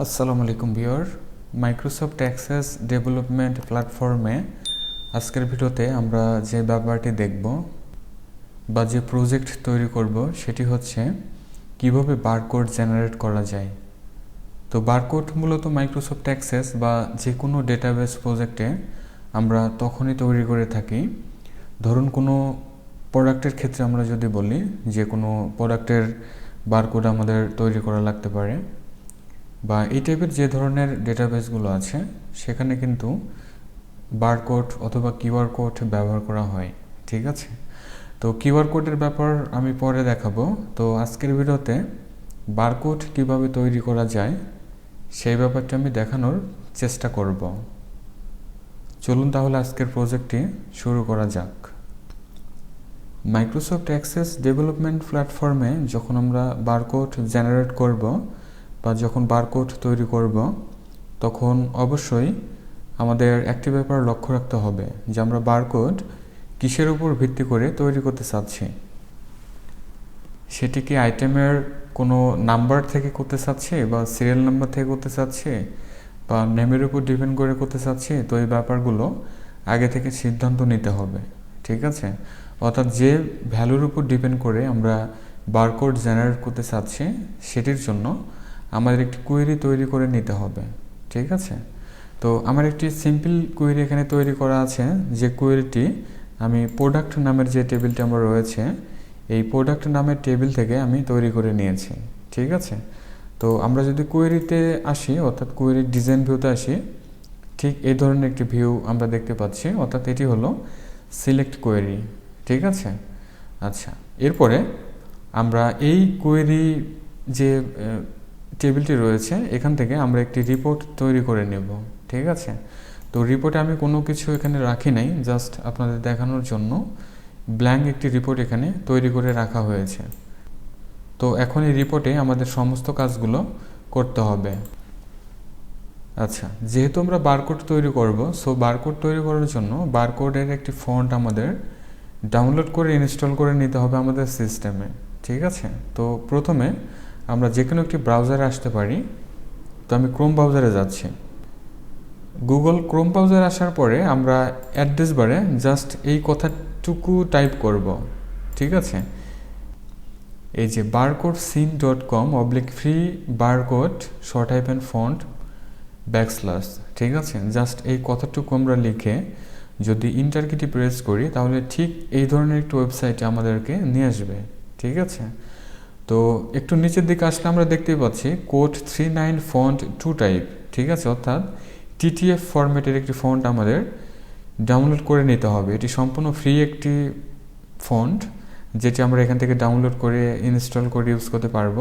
আসসালামু আলাইকুম viewer Microsoft access development প্ল্যাটফর্মে আজকের ভিডিওতে আমরা যে ব্যাপারটি দেখব বা যে প্রজেক্ট তৈরি করব সেটি হচ্ছে কীভাবে বারকোড জেনারেট করা যায়। তো বারকোড মূলত মাইক্রোসফট অ্যাক্সেস বা যে কোনো ডেটাবেস প্রজেক্টে আমরা তখনই তৈরি করে থাকি। ধরুন কোনো প্রোডাক্টের ক্ষেত্রে আমরা যদি বলি যে কোনো প্রোডাক্টের বারকোড আমাদের তৈরি করা লাগতে পারে। বা এই টাইপের যে ধরনের ডেটাবেসগুলো আছে, সেখানে কিন্তু বারকোড অথবা কিউআর কোড ব্যবহার করা হয়, ঠিক আছে? তো কিউআর কোডের ব্যাপার আমি পরে দেখাবো। তো আজকের ভিডিওতে বারকোড কীভাবে তৈরি করা যায়, সেই ব্যাপারটা আমি দেখানোর চেষ্টা করব। চলুন তাহলে আজকের প্রজেক্টটি শুরু করা যাক। মাইক্রোসফট অ্যাক্সেস ডেভেলপমেন্ট প্ল্যাটফর্মে যখন আমরা বারকোড জেনারেট করব বা যখন বারকোড তৈরি করব, তখন অবশ্যই আমাদের একটি ব্যাপার লক্ষ্য রাখতে হবে যে আমরা বারকোড কিসের উপর ভিত্তি করে তৈরি করতে চাচ্ছি? সেটি কি আইটেমের কোনো নাম্বার থেকে করতে চাচ্ছি বা সিরিয়াল নাম্বার থেকে করতে চাচ্ছি বা নেমের উপর ডিপেন্ড করে করতে চাচ্ছি? তো এই ব্যাপারগুলো আগে থেকে সিদ্ধান্ত নিতে হবে, ঠিক আছে? অর্থাৎ যে ভ্যালুর উপর ডিপেন্ড করে আমরা বারকোড জেনারেট করতে চাচ্ছি, সেটির জন্য আমাদের একটি কোয়েরি তৈরি করে নিতে হবে, ঠিক আছে? তো আমার একটি সিম্পল কোয়েরি এখানে তৈরি করা আছে, যে কোয়েরিটি আমি প্রোডাক্ট নামের যে টেবিলটি আমার রয়েছে, এই প্রোডাক্ট নামের টেবিল থেকে আমি তৈরি করে নিয়েছি, ঠিক আছে? তো আমরা যদি কোয়েরিতে আসি, অর্থাৎ কোয়েরির ডিজাইন ভিউতে আসি, ঠিক এই ধরনের একটি ভিউ আমরা দেখতে পাচ্ছি, অর্থাৎ এটি হলো সিলেক্ট কোয়েরি ঠিক আছে? আচ্ছা এরপরে আমরা এই কোয়েরি যে টেবিলটি রয়েছে, এখান থেকে আমরা একটি রিপোর্ট তৈরি করে নেব, ঠিক আছে? তো রিপোর্টে আমি কোনো কিছু এখানে রাখি নাই জাস্ট আপনাদের দেখানোর জন্য। ব্ল্যাঙ্ক একটি রিপোর্ট এখানে তৈরি করে রাখা হয়েছে। তো এখন এই রিপোর্টে আমাদের সমস্ত কাজগুলো করতে হবে। আচ্ছা যেহেতু আমরা বারকোড তৈরি করব সো বারকোড তৈরি করার জন্য বারকোডের একটি ফন্ট আমাদের ডাউনলোড করে ইনস্টল করে নিতে হবে আমাদের সিস্টেমে ঠিক আছে? তো প্রথমে আমরা যে কোনো একটি ব্রাউজারে আসতে পারি। তো আমি ক্রোম ব্রাউজারে যাচ্ছি। গুগল ক্রোম ব্রাউজারে আসার পরে আমরা অ্যাড্রেস বারে জাস্ট এই কথাটুকু টাইপ করব। ঠিক আছে? এই যে barcode scene dot com oblique free barcode short type and font backslash ঠিক আছে? জাস্ট এই কথাটুকু আমরা লিখে যদি ইন্টার কিটি প্রেস করি, তাহলে ঠিক এই ধরনের একটি ওয়েবসাইটে আমাদেরকে নিয়ে আসবে। ঠিক আছে? তো একটু নিচের দিকে আসলে আমরা দেখতেই পাচ্ছি code three nine font two type, ঠিক আছে? অর্থাৎ টিটিএফ ফরম্যাটের একটি ফন্ট আমাদের ডাউনলোড করে নিতে হবে। এটি সম্পূর্ণ ফ্রি একটি ফন্ট যেটি আমরা এখান থেকে ডাউনলোড করে, ইনস্টল করে ইউজ করতে পারব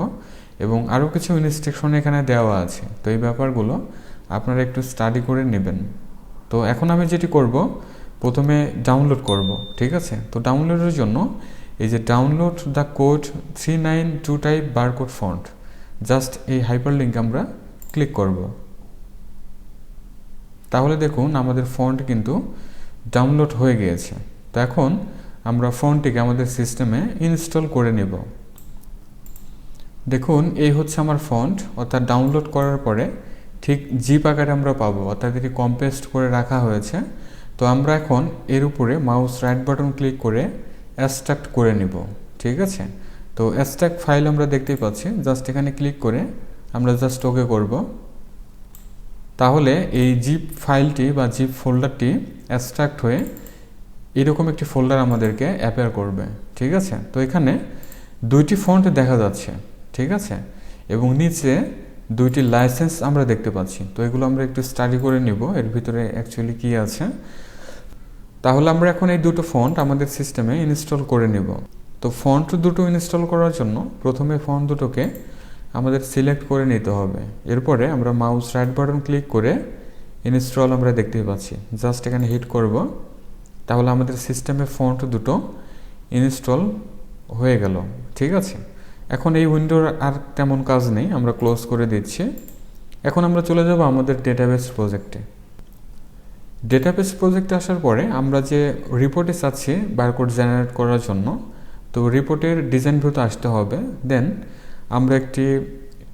এবং আরও কিছু ইনস্ট্রাকশন এখানে দেওয়া আছে। তো এই ব্যাপারগুলো আপনারা একটু স্টাডি করে নেবেন। তো এখন আমি যেটি করব, প্রথমে ডাউনলোড করব, ঠিক আছে? তো ডাউনলোডের জন্য এই যে download the code three nine two type barcode font just এই হাইপার লিঙ্ক আমরা ক্লিক করব। তাহলে দেখুন আমাদের ফন্ট কিন্তু ডাউনলোড হয়ে গিয়েছে। তো এখন আমরা ফন্টটিকে আমাদের সিস্টেমে ইনস্টল করে নেব। দেখুন, এই হচ্ছে আমার ফন্ট অর্থাৎ ডাউনলোড করার পরে ঠিক জিপ আকারে আমরা পাবো, অর্থাৎ এটি কম্পেস্ট করে রাখা হয়েছে। তো আমরা এখন এর উপরে মাউস রাইট বাটন ক্লিক করে অ্যাস্ট্রাক্ট করে নিব, ঠিক আছে? তো অ্যাস্ট্রাক্ট ফাইল আমরা দেখতেই পাচ্ছি জাস্ট এখানে ক্লিক করে আমরা জাস্ট ওকে করব। তাহলে এই জিপ ফাইলটি বা জিপ ফোল্ডারটি অ্যাস্ট্রাক্ট হয়ে এরকম একটি ফোল্ডার আমাদেরকে অ্যাপেয়ার করবে, ঠিক আছে? তো এখানে দুইটি ফন্ট দেখা যাচ্ছে, ঠিক আছে? এবং নিচে দুইটি লাইসেন্স আমরা দেখতে পাচ্ছি। তো এগুলো আমরা একটু স্টাডি করে নিব, এর ভিতরে অ্যাকচুয়ালি কী আছে? তাহলে আমরা এখন এই দুটো ফন্ট আমাদের সিস্টেমে ইনস্টল করে নেব। তো ফন্ট দুটো ইনস্টল করার জন্য প্রথমে ফন্ট দুটোকে আমাদের সিলেক্ট করে নিতে হবে। এরপরে আমরা মাউস রাইট বাটন ক্লিক করে ইনস্টল আমরা দেখতে পাচ্ছি। জাস্ট এখানে হিট করব। তাহলে আমাদের সিস্টেমে ফন্ট দুটো ইনস্টল হয়ে গেল। ঠিক আছে? এখন এই উইন্ডোর আর তেমন কাজ নেই, আমরা ক্লোজ করে দিচ্ছি। এখন আমরা চলে যাব আমাদের ডেটাবেস প্রজেক্টে ডেটাবেস প্রজেক্টে আসার পরে আমরা যে রিপোর্টে চাচ্ছি বারকোড জেনারেট করার জন্য, তো রিপোর্টের ডিজাইন ভিউতে আসতে হবে। দেন আমরা একটি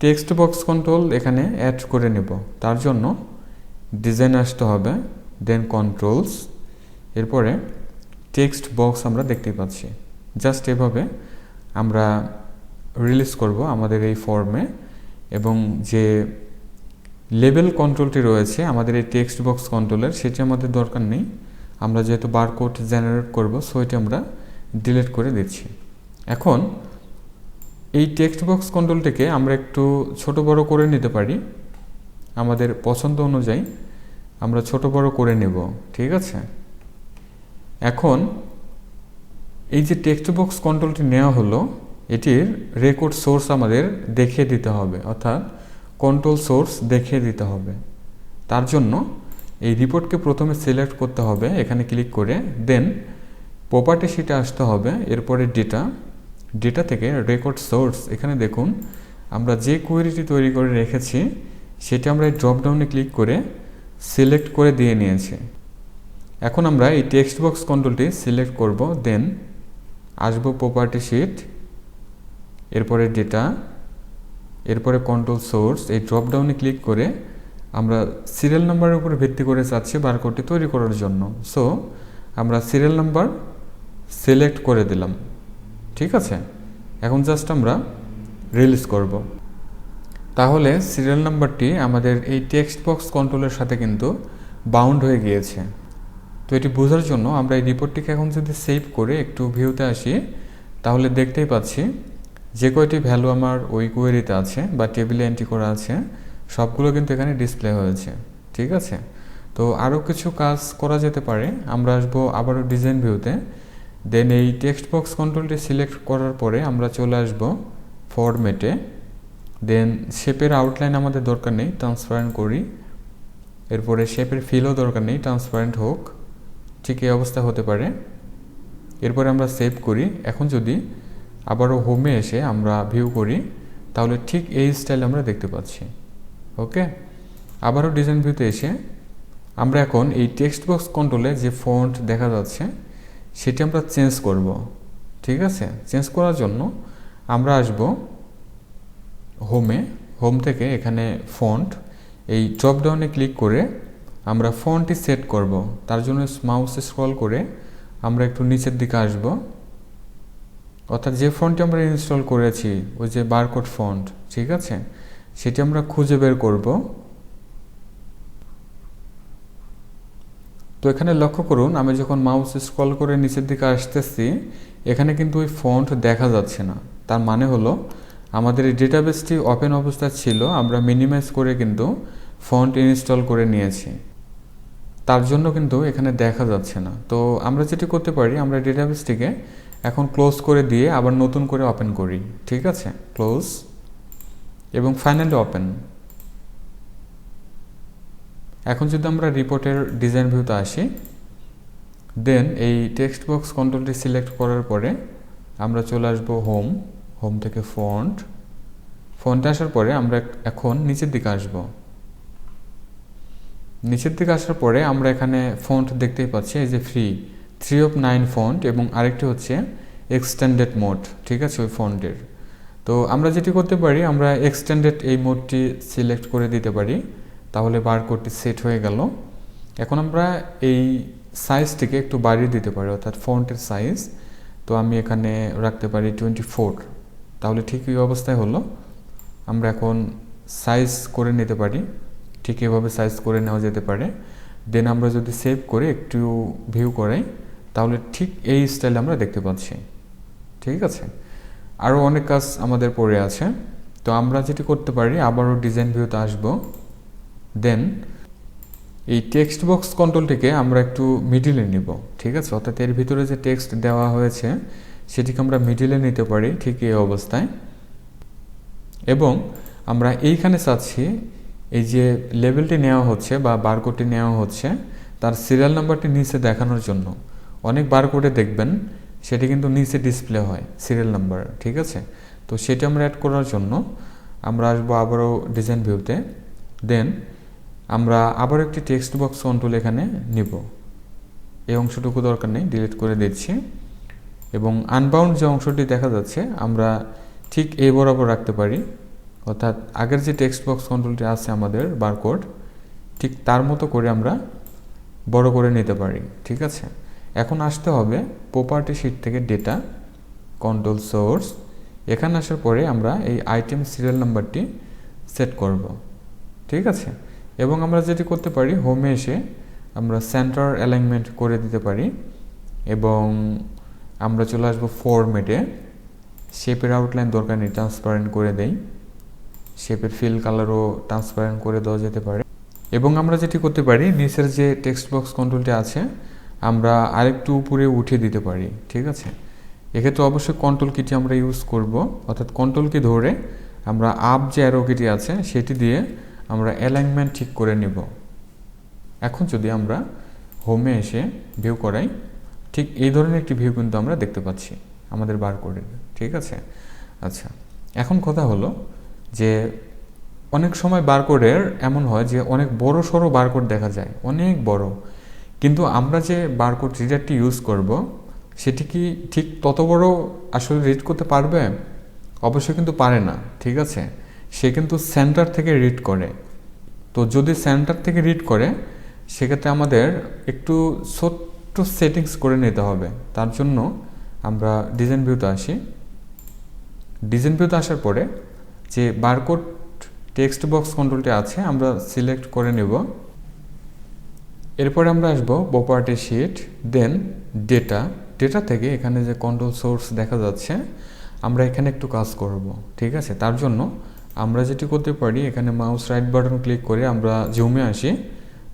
টেক্সট বক্স কন্ট্রোল এখানে অ্যাড করে নেব। তার জন্য ডিজাইন আসতে হবে দেন কন্ট্রোলস এরপরে টেক্সট বক্স আমরা দেখতে পাচ্ছি। জাস্ট এভাবে আমরা রিলিজ করব আমাদের এই ফর্মে এবং যে লেভেল কন্ট্রোলটি রয়েছে, আমাদের এই টেক্সট বক্স কন্ট্রোলের সেটি আমাদের দরকার নেই। আমরা যেহেতু বারকোড জেনারেট করব সো এটি আমরা ডিলিট করে দিচ্ছি। এখন, এই টেক্সট বক্স কন্ট্রোলটিকে আমরা একটু ছোট বড় করে নিতে পারি। আমাদের পছন্দ অনুযায়ী আমরা ছোট বড় করে নেব, ঠিক আছে? এখন, এই যে টেক্সট বক্স কন্ট্রোলটি নেওয়া হলো, এটির রেকর্ড সোর্স আমাদের দেখিয়ে দিতে হবে, অর্থাৎ কন্ট্রোল সোর্স দেখিয়ে দিতে হবে। তার জন্য এই রিপোর্টকে প্রথমে সিলেক্ট করতে হবে, এখানে ক্লিক করে দেন প্রপার্টি শিটে আসতে হবে, এরপরে ডেটা ডেটা থেকে রেকর্ড সোর্স এখানে দেখুন আমরা যে কোয়েরিটি তৈরি করে রেখেছি, সেটি আমরা এই ড্রপডাউনে ক্লিক করে সিলেক্ট করে দিয়ে নিয়েছি। এখন আমরা এই টেক্সট বক্স কন্ট্রোলটি সিলেক্ট করব দেন আসব প্রপার্টি শিট এরপরে ডেটা এরপরে কন্ট্রোল সোর্স এই ড্রপডাউনে ক্লিক করে আমরা সিরিয়াল নাম্বারের উপরে ভিত্তি করে চাচ্ছি বারকোডটি তৈরি করার জন্য। সো আমরা সিরিয়াল নাম্বার সিলেক্ট করে দিলাম। ঠিক আছে? এখন জাস্ট আমরা রিলিজ করব। তাহলে সিরিয়াল নাম্বারটি আমাদের এই টেক্সট বক্স কন্ট্রোলের সাথে কিন্তু বাউন্ড হয়ে গিয়েছে। তো এটি বোঝার জন্য আমরা এই রিপোর্টটিকে এখন যদি সেভ করে একটু ভিউতে আসি, তাহলে দেখতেই পাচ্ছি যে কয়টি ভ্যালু আমার ওই কোয়েরিতে আছে বা টেবিলে এন্ট্রি করা আছে, সবগুলো কিন্তু এখানে ডিসপ্লে হয়েছে, ঠিক আছে? তো আরও কিছু কাজ করা যেতে পারে, আমরা আসব আবারও ডিজাইন ভিউতে দেন এই টেক্সট বক্স কন্ট্রোলটি সিলেক্ট করার পরে আমরা চলে আসব ফরম্যাটে দেন শেপের আউটলাইন আমাদের দরকার নেই ট্রান্সপারেন্ট করি। এরপরে শেপের ফিলও দরকার নেই ট্রান্সপারেন্ট হোক, ঠিক এই অবস্থা হতে পারে। এরপরে আমরা সেভ করি। এখন যদি আবারও হোমে এসে আমরা ভিউ করি, তাহলে ঠিক এই স্টাইল আমরা দেখতে পাচ্ছি ওকে আবারও ডিজাইন ভিউতে এসে আমরা এখন এই টেক্সট বক্স কন্ট্রোলে যে ফন্ট দেখা যাচ্ছে, সেটি আমরা চেঞ্জ করব, ঠিক আছে? চেঞ্জ করার জন্য আমরা আসব হোমে হোম থেকে এখানে ফন্ট এই ড্রপ ডাউনে ক্লিক করে আমরা ফন্টটি সেট করব, তার জন্য মাউস স্ক্রল করে আমরা একটু নিচের দিকে আসব অর্থাৎ যে ফন্টটি আমরা ইনস্টল করেছি, ওই যে বারকোড ফন্ট ঠিক আছে? সেটি আমরা খুঁজে বের করব। তো এখানে লক্ষ্য করুন, আমি যখন মাউস স্ক্রল করে নিচের দিকে আসতেছি, এখানে কিন্তু ওই ফন্ট দেখা যাচ্ছে না। তার মানে হলো, আমাদের এই ডেটাবেসটি ওপেন অবস্থা ছিল, আমরা মিনিমাইজ করে কিন্তু ফন্ট ইনস্টল করে নিয়েছি। তার জন্য কিন্তু এখানে দেখা যাচ্ছে না। তো আমরা যেটি করতে পারি, আমরা ডেটাবেসটিকে এখন ক্লোজ করে দিয়ে আবার নতুন করে ওপেন করি, ঠিক আছে? ক্লোজ এবং ফাইনালি ওপেন এখন যদি আমরা রিপোর্টের ডিজাইন ভিউতে আসি দেন এই টেক্সট বক্স কন্ট্রোলটি সিলেক্ট করার পরে আমরা চলে আসব হোম হোম থেকে ফন্ট ফন্টে আসার পরে আমরা এখন নিচের দিকে আসব। নিচের দিকে আসার পরে আমরা এখানে ফন্ট দেখতেই পাচ্ছি, এই যে free three of nine font এবং আরেকটি হচ্ছে এক্সটেন্ডেড মোড ঠিক আছে? ওই ফন্টের। তো আমরা যেটি করতে পারি, আমরা এক্সটেন্ডেড এই মোডটি সিলেক্ট করে দিতে পারি। তাহলে বারকোডটি সেট হয়ে গেল। এখন আমরা এই সাইজটিকে একটু বাড়িয়ে দিতে পারি, অর্থাৎ ফন্টের সাইজ তো আমি এখানে রাখতে পারি টোয়েন্টি ফোর তাহলে ঠিক এই অবস্থায় হলো। আমরা এখন সাইজ করে নিতে পারি। ঠিক এভাবে সাইজ করে নেওয়া যেতে পারে। দেন আমরা যদি সেভ করে একটু ভিউ করাই তাহলে ঠিক এই স্টাইলে আমরা দেখতে পাচ্ছি। ঠিক আছে? আরও অনেক কাজ আমাদের পড়ে আছে। তো আমরা যেটি করতে পারি, আবারও ডিজাইন ভিউতে আসব। দেন এই টেক্সট বক্স কন্ট্রোলটিকে আমরা একটু মিডিলে নিব। ঠিক আছে? অর্থাৎ এর ভিতরে যে টেক্সট দেওয়া হয়েছে, সেটিকে আমরা মিডিলে নিতে পারি ঠিক এই অবস্থায়। এবং আমরা এইখানে চাচ্ছি, এই যে লেভেলটি নেওয়া হচ্ছে বা বারকোডটি নেওয়া হচ্ছে, তার সিরিয়াল নাম্বারটি নিচে দেখানোর জন্য। অনেক বারকোডে দেখবেন, সেটি কিন্তু নিচে ডিসপ্লে হয় সিরিয়াল নাম্বার ঠিক আছে? তো সেটি আমরা অ্যাড করার জন্য আমরা আসব আবারও ডিজাইন ভিউতে দেন আমরা আবার একটি টেক্সট বক্স কন্ট্রোল এখানে নিব। এই অংশটুকু দরকার নেই ডিলিট করে দিচ্ছি। এবং আনবাউন্ড যে অংশটি দেখা যাচ্ছে, আমরা ঠিক এই বরাবর রাখতে পারি। অর্থাৎ আগের যে টেক্সট বক্স কন্ট্রোলটি আছে আমাদের বারকোড ঠিক তার মতো করে আমরা বড় করে নিতে পারি, ঠিক আছে? এখন আসতে হবে প্রপার্টি শিট থেকে ডেটা কন্ট্রোল সোর্স এখানে আসার পরে আমরা এই আইটেম সিরিয়াল নাম্বারটি সেট করব। ঠিক আছে? এবং আমরা যেটি করতে পারি হোমে এসে আমরা সেন্টার অ্যালাইনমেন্ট করে দিতে পারি এবং আমরা চলে আসব ফরম্যাটে শেপের আউটলাইন দরকার নেই ট্রান্সপারেন্ট করে দেই। শেপের ফিল কালারও ট্রান্সপারেন্ট করে দেওয়া যেতে পারে। এবং আমরা যেটি করতে পারি, নিচের যে টেক্সট বক্স কন্ট্রোলটি আছে আমরা আরেকটু উপরে উঠিয়ে দিতে পারি, ঠিক আছে? এক্ষেত্রে অবশ্যই কন্ট্রোল কিটি আমরা ইউজ করব। অর্থাৎ কন্ট্রোল কি ধরে আমরা আপ যে অ্যারো কিটি আছে, সেটি দিয়ে আমরা অ্যালাইনমেন্ট ঠিক করে নেব। এখন যদি আমরা হোমে এসে ভিউ করাই, ঠিক এই ধরনের একটি ভিউ কিন্তু আমরা দেখতে পাচ্ছি আমাদের বার করে ঠিক আছে? আচ্ছা এখন কথা হলো যে অনেক সময় বারকোডের এমন হয় যে অনেক বড় সড়ো বারকোড দেখা যায়, অনেক বড়। কিন্তু আমরা যে বারকোড রিডারটি ইউজ করব, সেটি কি ঠিক তত বড় আসলে রিড করতে পারবে? অবশ্যই কিন্তু পারে না, ঠিক আছে? সে কিন্তু সেন্টার থেকে রিড করে। তো যদি সেন্টার থেকে রিড করে, সেক্ষেত্রে আমাদের একটু ছোট্ট সেটিংস করে নিতে হবে। তার জন্য আমরা ডিজাইন ভিউতে আসি। ডিজাইন ভিউতে আসার পরে যে বারকোড টেক্সট বক্স কন্ট্রোলটি আছে, আমরা সিলেক্ট করে নেব। এরপরে আমরা আসব property sheet, then data. Data থেকে এখানে যে কন্ট্রোল সোর্স দেখা যাচ্ছে, আমরা এখানে একটু কাজ করব, ঠিক আছে? তার জন্য আমরা যেটি করতে পারি, এখানে মাউস রাইট বাটন ক্লিক করে আমরা জুমে আসি।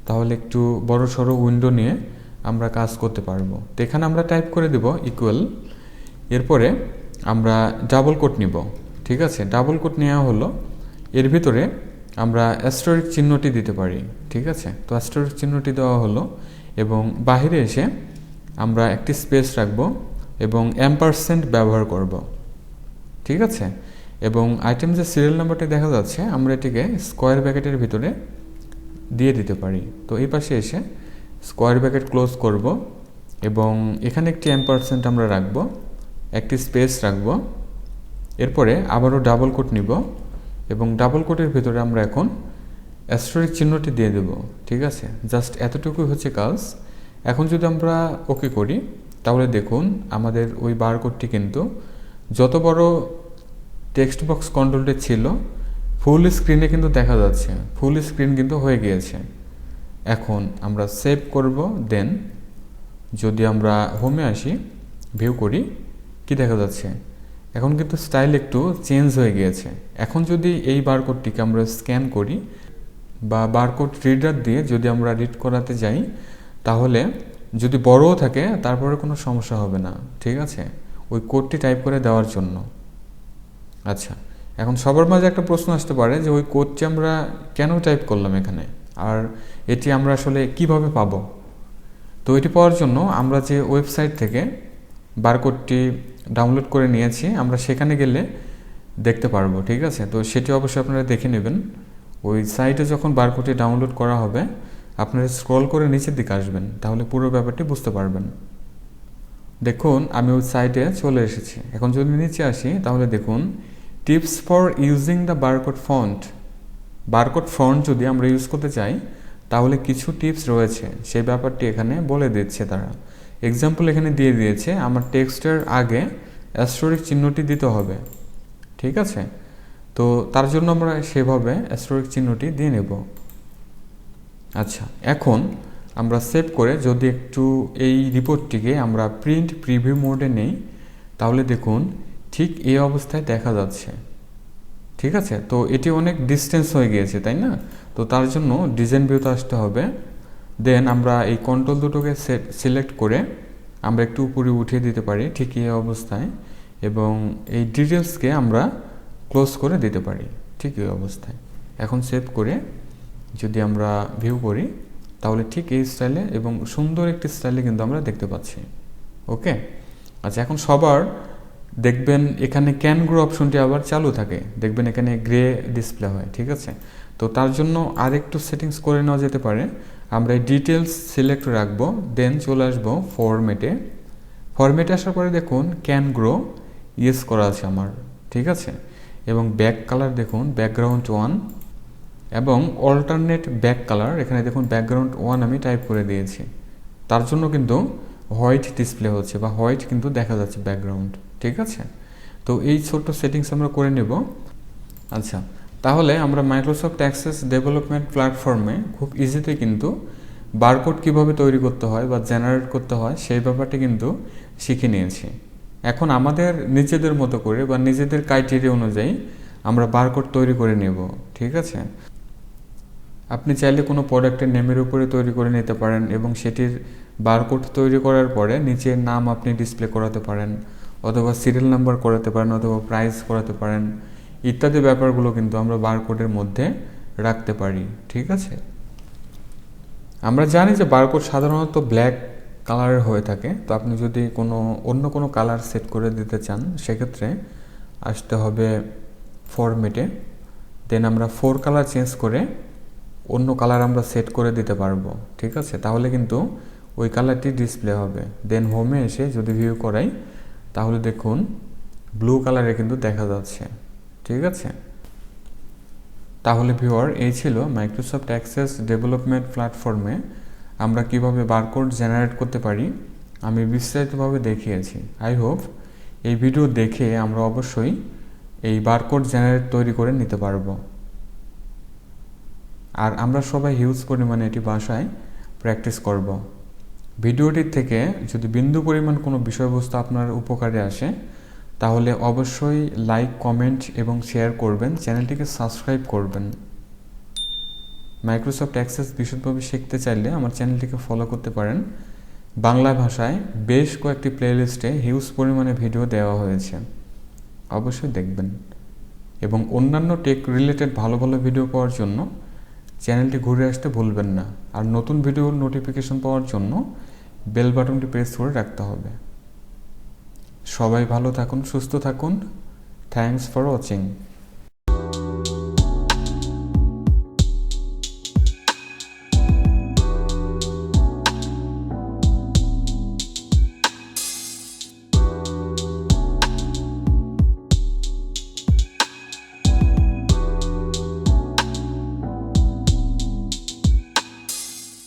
তাহলে একটু বড় সড়ো উইন্ডো নিয়ে আমরা কাজ করতে পারব। তো এখানে আমরা টাইপ করে দেব ইকুয়াল এরপরে আমরা ডাবল কোট নিব, ঠিক আছে? ডাবল কোট নেওয়া হলো। এর ভিতরে আমরা অ্যাস্টোরিক চিহ্নটি দিতে পারি, ঠিক আছে? তো অ্যাস্টোরিক চিহ্নটি দেওয়া হলো এবং বাহিরে এসে আমরা একটি স্পেস রাখব এবং অ্যাম্পারসেন্ট ব্যবহার করব, ঠিক আছে? এবং আইটেম যে সিরিয়াল নাম্বারটি দেখা যাচ্ছে, আমরা এটিকে স্কোয়ার ব্যাকেটের ভিতরে দিয়ে দিতে পারি। তো এই পাশে এসে স্কোয়ার ব্যাকেট ক্লোজ করব এবং এখানে একটি অ্যাম্পারসেন্ট আমরা রাখব, একটি স্পেস রাখব। এরপরে আবারও ডাবল কোট নিব। এবং ডাবল কোটের ভিতরে আমরা এখন অ্যাস্ট্রোরিক চিহ্নটি দিয়ে দেব, ঠিক আছে? জাস্ট এতটুকুই হচ্ছে কাজ এখন যদি আমরা ওকে করি, তাহলে দেখুন আমাদের ওই বারকোডটি কিন্তু যত বড় টেক্সট বক্স কন্ট্রোলটি ছিল ফুল স্ক্রিনে কিন্তু দেখা যাচ্ছে। ফুল স্ক্রিন কিন্তু হয়ে গিয়েছে। এখন আমরা সেভ করব দেন যদি আমরা হোমে আসি ভিউ করি, কি দেখা যাচ্ছে? এখন কিন্তু স্টাইল একটু চেঞ্জ হয়ে গিয়েছে। এখন যদি এই বারকোডটিকে আমরা স্ক্যান করি বা বারকোড রিডার দিয়ে যদি আমরা রিড করাতে যাই, তাহলে যদি বড়ও থাকে, তারপরে কোনো সমস্যা হবে না। ঠিক আছে? ওই কোডটি টাইপ করে দেওয়ার জন্য। আচ্ছা এখন সবার মাঝে একটা প্রশ্ন আসতে পারে যে ওই কোডটি আমরা কেন টাইপ করলাম এখানে? আর এটি আমরা আসলে কীভাবে পাবো? তো এটি পাওয়ার জন্য আমরা যে ওয়েবসাইট থেকে বারকোডটি ডাউনলোড করে নিয়েছি, আমরা সেখানে গেলে দেখতে পারব, ঠিক আছে? তো সেটি অবশ্যই আপনারা দেখে নেবেন। ওই সাইটে যখন বারকোডটি ডাউনলোড করা হবে, আপনারা স্ক্রল করে নিচের দিকে আসবেন, তাহলে পুরো ব্যাপারটি বুঝতে পারবেন। দেখুন, আমি ওই সাইটে চলে এসেছি। এখন যদি নিচে আসি, তাহলে দেখুন, tips for using the barcode font. Barcode font যদি আমরা ইউজ করতে চাই, তাহলে কিছু টিপস রয়েছে। সেই ব্যাপারটি এখানে বলে দিচ্ছে তারা। এক্সাম্পল এখানে দিয়ে দিয়েছে, আমার টেক্সটের আগে অ্যাস্টোরিক চিহ্নটি দিতে হবে, ঠিক আছে? তো তার জন্য আমরা সেভাবে অ্যাস্টোরিক চিহ্নটি দিয়ে নেব। আচ্ছা এখন আমরা সেভ করে যদি একটু এই রিপোর্টটিকে আমরা প্রিন্ট প্রিভিউ মোডে নেই, তাহলে দেখুন ঠিক এই অবস্থায় দেখা যাচ্ছে, ঠিক আছে? তো এটি অনেক ডিস্টেন্স হয়ে গিয়েছে, তাই না? তো তার জন্য ডিজাইন ভিউতে আসতে হবে। দেন আমরা এই কন্ট্রোল দুটোকে সিলেক্ট করে আমরা একটু উপরে উঠিয়ে দিতে পারি, ঠিক এই অবস্থায়। এবং এই ডিটেলসকে আমরা ক্লোজ করে দিতে পারি, ঠিক এই অবস্থায়। এখন সেভ করে যদি আমরা ভিউ করি, তাহলে ঠিক এই স্টাইলে এবং সুন্দর একটি স্টাইলে কিন্তু আমরা দেখতে পাচ্ছি। ওকে আচ্ছা এখন সবার দেখবেন এখানে ক্যান গ্রো অপশনটি আবার চালু থাকে। দেখবেন এখানে গ্রে ডিসপ্লে হয়, ঠিক আছে? তো তার জন্য আরেকটু সেটিংস করে নেওয়া যেতে পারে। আমরা ডিটেলস সিলেক্ট রাখব দেন চলে আসব ফরম্যাটে ফরম্যাটে আসার পরে দেখুন ক্যান গ্রো ইয়েস করা আছে আমার, ঠিক আছে? এবং ব্যাক কালার দেখুন ব্যাকগ্রাউন্ড ওয়ান এবং অল্টারনেট ব্যাক কালার এখানে দেখুন ব্যাকগ্রাউন্ড ওয়ান আমি টাইপ করে দিয়েছি। তার জন্য কিন্তু হোয়াইট ডিসপ্লে হচ্ছে বা হোয়াইট কিন্তু দেখা যাচ্ছে ব্যাকগ্রাউন্ড ঠিক আছে? তো এই ছোট্ট সেটিংস আমরা করে নেব। আচ্ছা তাহলে আমরা মাইক্রোসফট অ্যাক্সেস ডেভেলপমেন্ট প্ল্যাটফর্মে খুব ইজিতে কিন্তু বারকোড কীভাবে তৈরি করতে হয় বা জেনারেট করতে হয় সেই ব্যাপারটি কিন্তু শিখে নিয়েছি। এখন আমাদের নিজেদের মতো করে বা নিজেদের ক্রাইটেরিয়া অনুযায়ী আমরা বারকোড তৈরি করে নেব, ঠিক আছে? আপনি চাইলে কোনো প্রোডাক্টের নেমের উপরে তৈরি করে নিতে পারেন এবং সেটির বারকোড তৈরি করার পরে নিচের নাম আপনি ডিসপ্লে করাতে পারেন, অথবা সিরিয়াল নাম্বার করাতে পারেন, অথবা প্রাইস করাতে পারেন। ইত্যাদি ব্যাপারগুলো কিন্তু আমরা বারকোডের মধ্যে রাখতে পারি, ঠিক আছে? আমরা জানি যে বারকোড সাধারণত ব্ল্যাক কালারের হয়ে থাকে, তো আপনি যদি কোনো, অন্য কোনো কালার সেট করে দিতে চান, সেক্ষেত্রে আসতে হবে ফরমেটে দেন আমরা ফোর কালার চেঞ্জ করে অন্য কালার আমরা সেট করে দিতে পারব, ঠিক আছে? তাহলে কিন্তু ওই কালারটি ডিসপ্লে হবে। দেন হোমে এসে যদি ভিউ করাই, তাহলে দেখুন ব্লু কালারে কিন্তু দেখা যাচ্ছে। ঠিক আছে? তাহলে ভিওয়ার এই ছিল মাইক্রোসফট অ্যাক্সেস ডেভেলপমেন্ট প্ল্যাটফর্মে আমরা কীভাবে বারকোড জেনারেট করতে পারি, আমি বিস্তারিতভাবে দেখিয়েছি। আই হোপ এই ভিডিও দেখে আমরা অবশ্যই এই বারকোড জেনারেট তৈরি করে নিতে পারব। আর আমরা সবাই হিউজ পরিমাণে এটি বাসায় প্র্যাকটিস করব। ভিডিওটির থেকে যদি বিন্দু পরিমাণ কোনো বিষয়বস্তু আপনার উপকারে আসে তাহলে অবশ্যই লাইক কমেন্ট এবং শেয়ার করবেন। চ্যানেলটিকে সাবস্ক্রাইব করবেন। মাইক্রোসফট অ্যাক্সেস বিশদভাবে শিখতে চাইলে আমার চ্যানেলটিকে ফলো করতে পারেন। বাংলা ভাষায় বেশ কয়েকটি প্লেলিস্টে হিউজ পরিমাণে ভিডিও দেওয়া হয়েছে। অবশ্যই দেখবেন। এবং অন্যান্য টেক রিলেটেড ভালো ভালো ভিডিও পাওয়ার জন্য চ্যানেলটি ঘুরে আসতে ভুলবেন না। আর নতুন ভিডিওর নোটিফিকেশন পাওয়ার জন্য বেল বাটনটি প্রেস করে রাখতে হবে। সবাই ভালো থাকুন সুস্থ থাকুন। Thanks for watching